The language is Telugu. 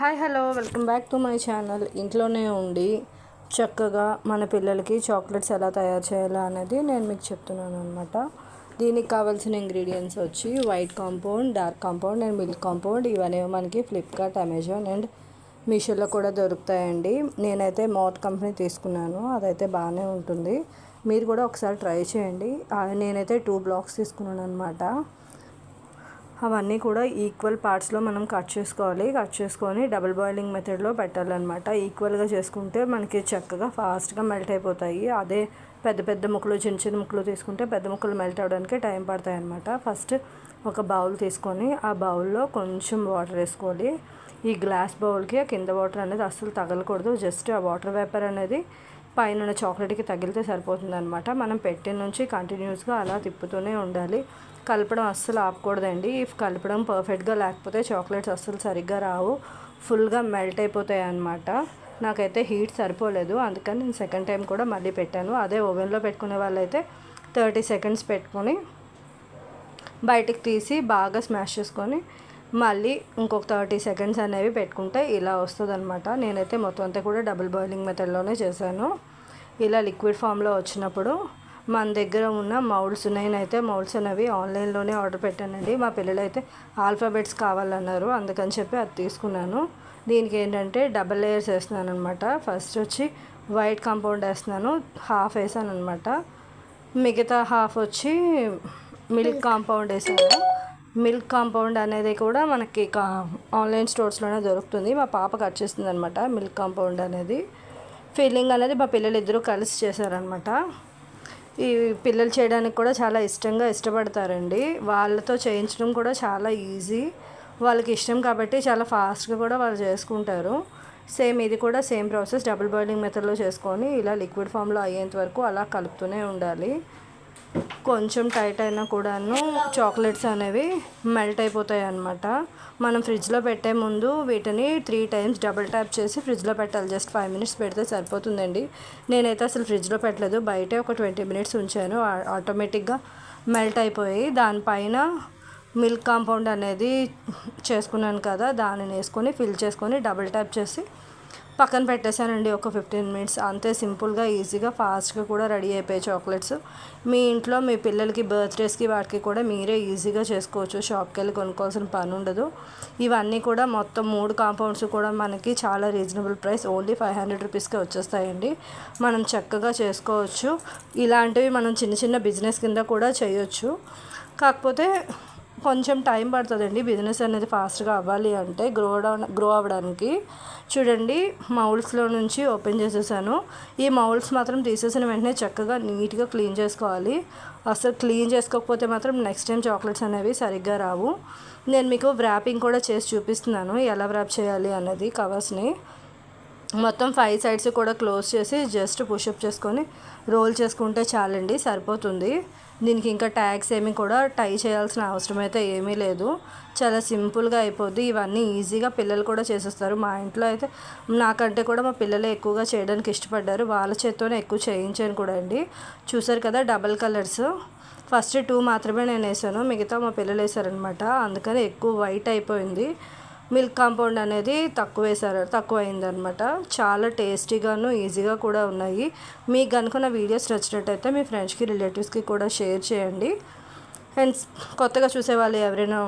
Hi hello. Welcome back to my channel. ఇంట్లోనే ఉండి చక్కగా మన పిల్లలకి చాక్లెట్స్ ఎలా తయారు చేయాలా అనేది నేను మీకు చెప్తున్నాను అనమాట దీనికి కావాల్సిన ఇంగ్రీడియంట్స్ వచ్చి white compound dark compound and milk compound. ఇవన్నీ మనకి ఫ్లిప్కార్ట్ అమెజాన్ అండ్ మీషోలో కూడా దొరుకుతాయండి. నేనైతే మౌత్ కంపెనీ తీసుకున్నాను. అదైతే బాగానే ఉంటుంది. మీరు కూడా ఒకసారి ట్రై చేయండి. నేనైతే టూ బ్లాక్స్ తీసుకున్నాను అనమాట అవన్నీ కూడా ఈక్వల్ పార్ట్స్లో మనం కట్ చేసుకోవాలి. కట్ చేసుకొని డబుల్ బాయిలింగ్ మెథడ్లో పెట్టాలన్నమాట. ఈక్వల్గా చేసుకుంటే మనకి చక్కగా ఫాస్ట్గా మెల్ట్ అయిపోతాయి. అదే పెద్ద పెద్ద ముక్కలు చిన్న చిన్న ముక్కలు తీసుకుంటే పెద్ద ముక్కలు మెల్ట్ అవ్వడానికి టైం పడతాయి అన్నమాట ఫస్ట్ ఒక బౌల్ తీసుకొని ఆ బౌల్లో కొంచెం వాటర్ వేసుకోవాలి. ఈ గ్లాస్ బౌల్కి ఆ కింద వాటర్ అనేది అస్సలు తగలకూడదు. జస్ట్ ఆ వాటర్ వేపర్ అనేది పైన చాక్లెట్కి తగిలితే సరిపోతుంది అనమాట మనం పెట్టిన నుంచి కంటిన్యూస్గా అలా తిప్పుతూనే ఉండాలి. కలపడం అస్సలు ఆపకూడదండి. ఇఫ్ కలపడం పర్ఫెక్ట్గా లేకపోతే చాక్లెట్స్ అస్సలు సరిగ్గా రావు. ఫుల్గా మెల్ట్ అయిపోతాయి అనమాట నాకైతే హీట్ సరిపోలేదు. అందుకని నేను సెకండ్ టైం కూడా మళ్ళీ పెట్టాను. అదే ఓవెన్లో పెట్టుకునే వాళ్ళైతే థర్టీ సెకండ్స్ పెట్టుకొని బయటికి తీసి బాగా స్మాష్ చేసుకొని మళ్ళీ ఇంకొక థర్టీ సెకండ్స్ అనేవి పెట్టుకుంటే ఇలా వస్తుంది అనమాట నేనైతే మొత్తం అంతా కూడా డబుల్ బాయిలింగ్ మెథడ్లోనే చేశాను. ఇలా లిక్విడ్ ఫామ్లో వచ్చినప్పుడు మన దగ్గర ఉన్న మౌల్డ్స్ నేనైతే మౌల్డ్స్ అనేవి ఆన్లైన్లోనే ఆర్డర్ పెట్టానండి. మా పిల్లలు అయితే ఆల్ఫాబెట్స్ కావాలన్నారు. అందుకని చెప్పి అది తీసుకున్నాను. దీనికి ఏంటంటే డబల్ లేయర్స్ వేస్తున్నాను అనమాట ఫస్ట్ వచ్చి వైట్ కాంపౌండ్ వేస్తున్నాను. హాఫ్ వేసాను అనమాట మిగతా హాఫ్ వచ్చి మిల్క్ కాంపౌండ్ వేసాను. మిల్క్ కాంపౌండ్ అనేది కూడా మనకి కా ఆన్లైన్ స్టోర్స్లోనే దొరుకుతుంది. మా పాప కట్ చేస్తుంది అనమాట మిల్క్ కాంపౌండ్ అనేది. ఫీలింగ్ అనేది మా పిల్లలు ఇద్దరూ కలిసి చేశారనమాట ఈ పిల్లలు చేయడానికి కూడా చాలా ఇష్టంగా ఇష్టపడతారండి. వాళ్ళతో చేయించడం కూడా చాలా ఈజీ. వాళ్ళకి ఇష్టం కాబట్టి చాలా ఫాస్ట్గా కూడా వాళ్ళు చేసుకుంటారు. సేమ్ ఇది కూడా సేమ్ ప్రాసెస్ డబుల్ బాయిలింగ్ మెథడ్లో చేసుకొని ఇలా లిక్విడ్ ఫామ్లో అయ్యేంత వరకు అలా కలుపుతూనే ఉండాలి. కొంచెం టైట్ అయినా కూడాను చాక్లెట్స్ అనేవి మెల్ట్ అయిపోతాయి అన్నమాట మనం ఫ్రిడ్జ్లో పెట్టే ముందు వీటిని త్రీ టైమ్స్ డబుల్ ట్యాప్ చేసి ఫ్రిడ్జ్లో పెట్టాలి. జస్ట్ ఫైవ్ మినిట్స్ పెడితే సరిపోతుందండి. నేనైతే అసలు ఫ్రిడ్జ్లో పెట్టలేదు. బయటే ఒక ట్వంటీ మినిట్స్ ఉంచాను. ఆటోమేటిక్గా మెల్ట్ అయిపోయి దానిపైన మిల్క్ కాంపౌండ్ అనేది చేసుకున్నాను కదా దానిని వేసుకొని ఫిల్ చేసుకొని డబుల్ ట్యాప్ చేసి పక్కన పెట్టేశానండి ఒక ఫిఫ్టీన్ మినిట్స్. అంతే సింపుల్గా ఈజీగా ఫాస్ట్గా కూడా రెడీ అయిపోయాయి చాక్లెట్స్. మీ ఇంట్లో మీ పిల్లలకి బర్త్డేస్కి వాటికి కూడా మీరే ఈజీగా చేసుకోవచ్చు. షాప్కి వెళ్ళి కొనుక్కోవాల్సిన పని ఉండదు. ఇవన్నీ కూడా మొత్తం మూడు కాంపౌండ్స్ కూడా మనకి చాలా reasonable price. Only five hundred రూపీస్కే వచ్చేస్తాయండి. మనం చక్కగా చేసుకోవచ్చు. ఇలాంటివి మనం చిన్న చిన్న బిజినెస్ కింద కూడా చేయొచ్చు. కాకపోతే కొంచెం టైం పడుతుందండి. బిజినెస్ అనేది ఫాస్ట్గా అవ్వాలి అంటే గ్రో డౌన్ గ్రో అవ్వడానికి. చూడండి మౌల్స్లో నుంచి ఓపెన్ చేసేసాను. ఈ మౌల్స్ మాత్రం తీసేసిన వెంటనే చక్కగా నీట్గా క్లీన్ చేసుకోవాలి. అసలు క్లీన్ చేసుకోకపోతే మాత్రం నెక్స్ట్ టైం చాక్లెట్స్ అనేవి సరిగ్గా రావు. నేను మీకు వ్రాపింగ్ కూడా చేసి చూపిస్తున్నాను. ఎలా వ్రాప్ చేయాలి అన్నది కవర్స్ని. మొత్తం ఫైవ్ సైడ్స్ కూడా క్లోజ్ చేసి జస్ట్ పుషప్ చేసుకొని రోల్ చేసుకుంటే చాలండి సరిపోతుంది. దీనికి ఇంకా ట్యాగ్స్ ఏమి కూడా టై చేయాల్సిన అవసరం అయితే ఏమీ లేదు. చాలా సింపుల్గా అయిపోద్ది. ఇవన్నీ ఈజీగా పిల్లలు కూడా చేసేస్తారు. మా ఇంట్లో అయితే నాకంటే కూడా మా పిల్లలే ఎక్కువగా చేయడానికి ఇష్టపడ్డారు. వాళ్ళ చేత్తోనే ఎక్కువ చేయించాను కూడా అండి. చూసారు కదా డబల్ కలర్స్ ఫస్ట్ టూ మాత్రమే నేను వేసాను. మిగతా మా పిల్లలు వేసారనమాట అందుకని ఎక్కువ వైట్ అయిపోయింది. మిల్క్ కాంపౌండ్ అనేది తక్కువ వేసారు తక్కువ అయిందనమాట చాలా టేస్టీగాను ఈజీగా కూడా ఉన్నాయి. మీకు కనుక నా వీడియోస్ నచ్చినట్టయితే మీ ఫ్రెండ్స్కి రిలేటివ్స్కి కూడా షేర్ చేయండి. అండ్ కొత్తగా చూసే వాళ్ళు ఎవరైనా